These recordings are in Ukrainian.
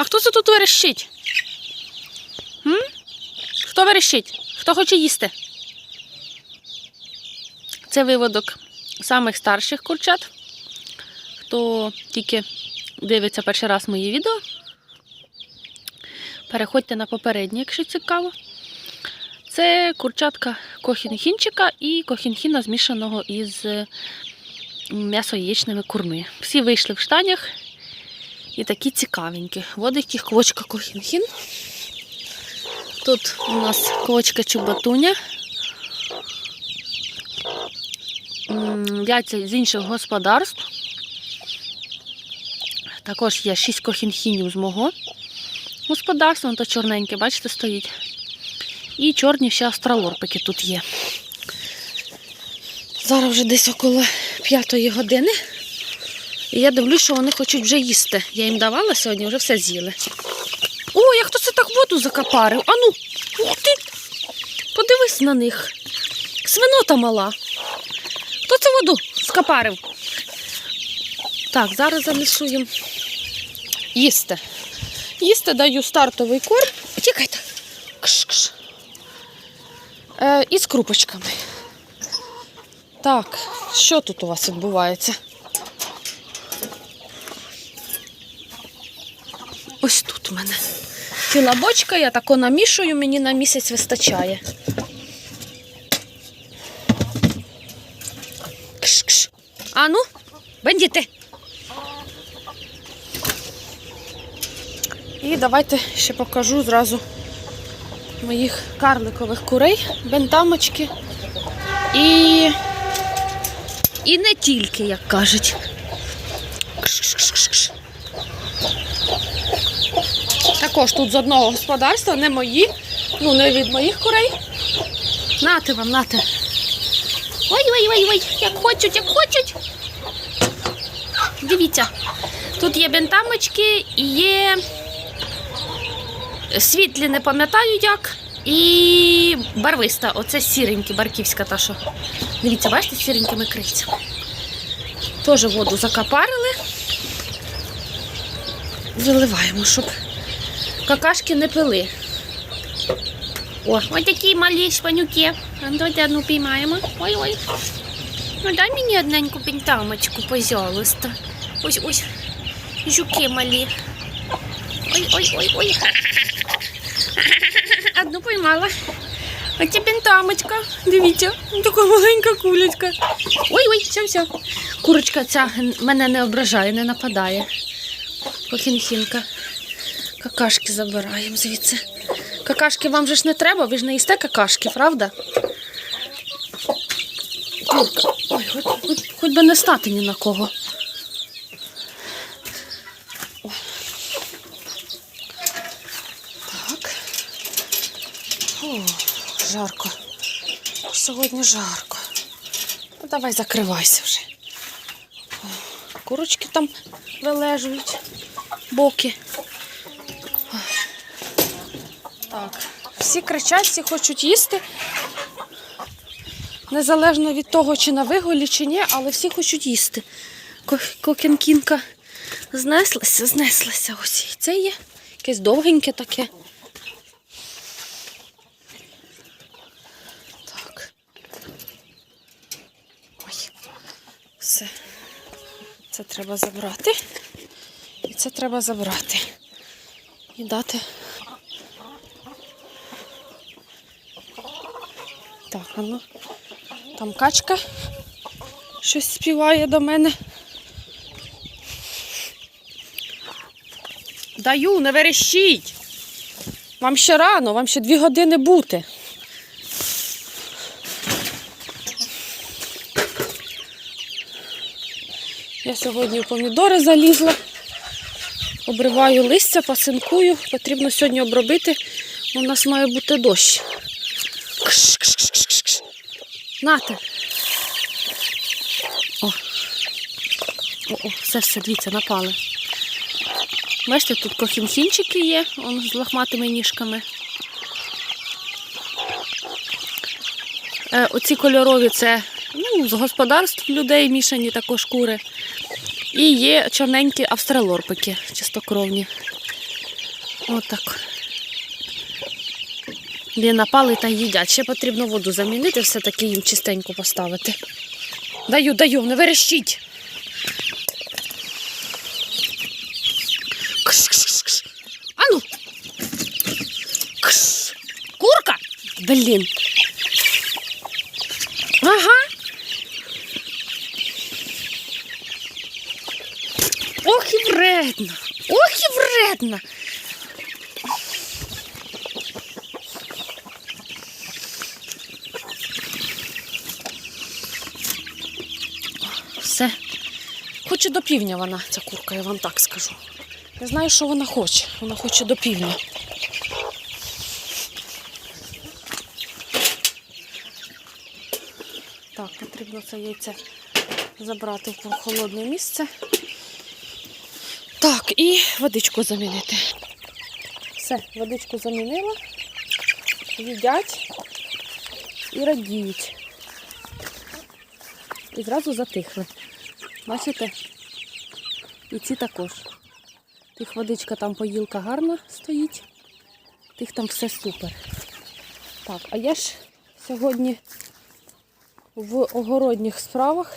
А хто це тут верещить? М? Хто верещить? Хто хоче їсти? Це виводок самих старших курчат. Хто тільки дивиться перший раз мої відео, переходьте на попереднє, якщо цікаво. Це курчатка кохінхінчика і кохінхіна змішаного із м'ясо-яєчними курми. Всі вийшли в штанях і такі цікавенькі. Водить їх квочка кохінхін. Тут у нас квочка чубатуня. Яйця з інших господарств. Також є 6 кохінхінів з мого господарства. Вон то чорненьке, бачите, стоїть. І чорні ще астралорпики тут є. Зараз вже десь около п'ятої години. І я дивлюсь, що вони хочуть вже їсти. Я їм давала сьогодні, вже все з'їли. О, як хто це так воду закапарив? Ану, ух ти! Подивись на них. Свинота мала. Хто це воду скапарив? Так, зараз занесу їм їсти. Їсти даю стартовий корм. Тікайте. Кш-кш. Е, і з крупочками. Так, що тут у вас відбувається? У мене ціла я тако намішую, мені на місяць вистачає. Кш-кш. А ну, бандіти. І давайте ще покажу зразу моїх карликових курей, бентамочки. І, і не тільки, як кажуть. Кш-кш-кш-кш. Також тут з одного господарства, не мої, ну не від моїх курей. Нате вам, нате. Ой, ой, ой, ой, як хочуть, як хочуть. Дивіться, тут є бентамочки є світлі, не пам'ятаю як. І барвиста, оце сіренькі, барківська та що. Дивіться, бачите, сіренькими крильцями. Теж воду закапарили. Виливаємо, щоб какашки не пили. О, ось такі малі шпанюки. Давайте одну піймаємо. Ой-ой. Ну дай мені одненьку пентамочку, пожалуйста. Ось ось. Жуки малі. Ой-ой-ой-ой. Одну поймала. Оце пентамочка. Дивіться, така маленька кулечка. Ой-ой, все, все. Курочка ця мене не ображає, не нападає. Кохінхінка. Какашки забираємо звідси. Какашки вам же ж не треба, ви ж не їсте какашки, правда? Курка. Ой, хоч, хоч, хоч би не стати ні на кого. Так. О, жарко. Сьогодні жарко. Ну, давай закривайся вже. Курочки там вилежують, боки. Так, всі кричать, всі хочуть їсти. Незалежно від того, чи на виголі, чи ні, але всі хочуть їсти. Ко- Кокінкінка знеслася, знеслася. Ось це є. Якесь довгеньке таке. Так. Ой. Все. Це треба забрати. І це треба забрати. І дати а там качка щось співає до мене. Даю, не верещіть. Вам ще рано, вам ще дві години бути. Я сьогодні в помідори залізла, обриваю листя, пасинкую. Потрібно сьогодні обробити, бо в нас має бути дощ. Кш-кш-кш-кш-кш. Нате. О. О, о, все, все, дивіться, напали. Бачите, тут кохінхінчики є, он з лохматими ніжками. Е, оці кольорові це ну, з господарств людей мішані також кури. І є чорненькі австралорпики, чистокровні. Отак. Де напали та їдять. Ще потрібно воду замінити, все-таки їм чистенько поставити. Даю, даю, не верещіть. Кш-кш-кш. Ану. Кш. Курка? Блін. Ага. Ох і вредна. Ох і вредна. Все. Хоче до півдня вона, ця курка, я вам так скажу. Я знаю, що вона хоче. Вона хоче до півдня. Так, потрібно це яйце забрати в прохолодне місце. Так, і водичку замінити. Все, водичку замінила. Їдять і радіють. І зразу затихли. Бачите? І ці також. Тих водичка там поїлка гарна стоїть. Тих там все супер. Так, а я ж сьогодні в огородніх справах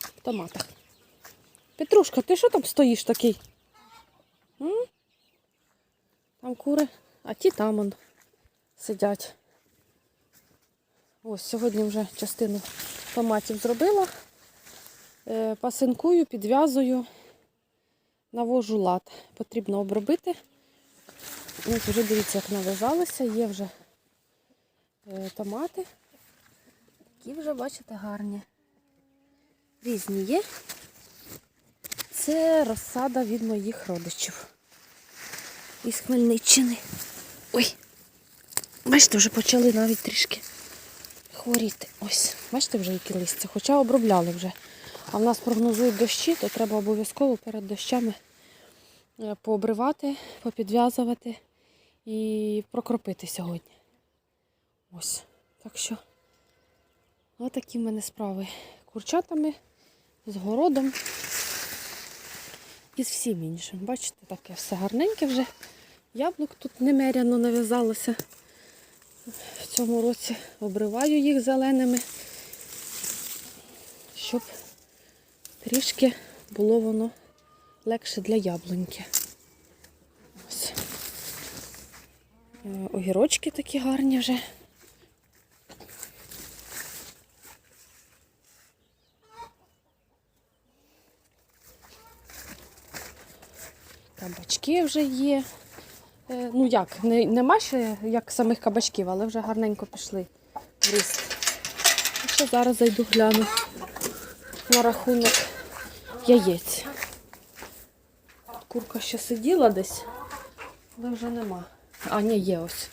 в томатах. Петрушка, ти що там стоїш такий? М? Там кури, а ті там он сидять. Ось сьогодні вже частину томатів зробила. Е, Пасинкую, підв'язую, навожу лад. Потрібно обробити. Ось вже дивіться, як нав'язалися. Є вже е, томати. Такі вже, бачите, гарні. Різні є. Це розсада від моїх родичів. Із Хмельниччини. Ой. Бачите, вже почали навіть трішки хворіти. Ось, бачите вже які листя, хоча обробляли вже. А в нас прогнозують дощі, то треба обов'язково перед дощами е, пообривати, попідв'язувати і прокропити сьогодні. Ось. Так що, отакі в мене справи. Курчатами, з городом і з всім іншим. Бачите, таке все гарненьке вже. Яблук тут немеряно нав'язалося в цьому році обриваю їх зеленими, щоб трішки було воно легше для яблуньки. Ось. Е, Огірочки такі гарні вже. Кабачки вже є. Е, Ну як, не, нема ще як самих кабачків, але вже гарненько пішли в ріст. Ще зараз зайду гляну на рахунок яєць. Курка ще сиділа десь, але вже нема. А, ні, є ось.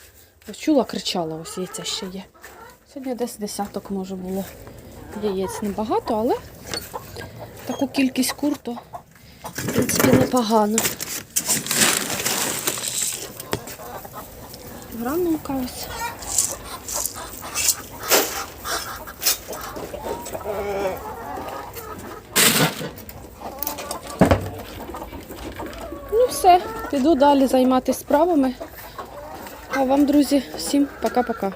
Ось чула, кричала, ось яйця ще є. Сьогодні десь десяток може було. Яєць небагато, але таку кількість кур, то в принципі непогано. Гранулка ось. Ну все, піду далі займатися справами. А вам, друзі, всім пока-пока.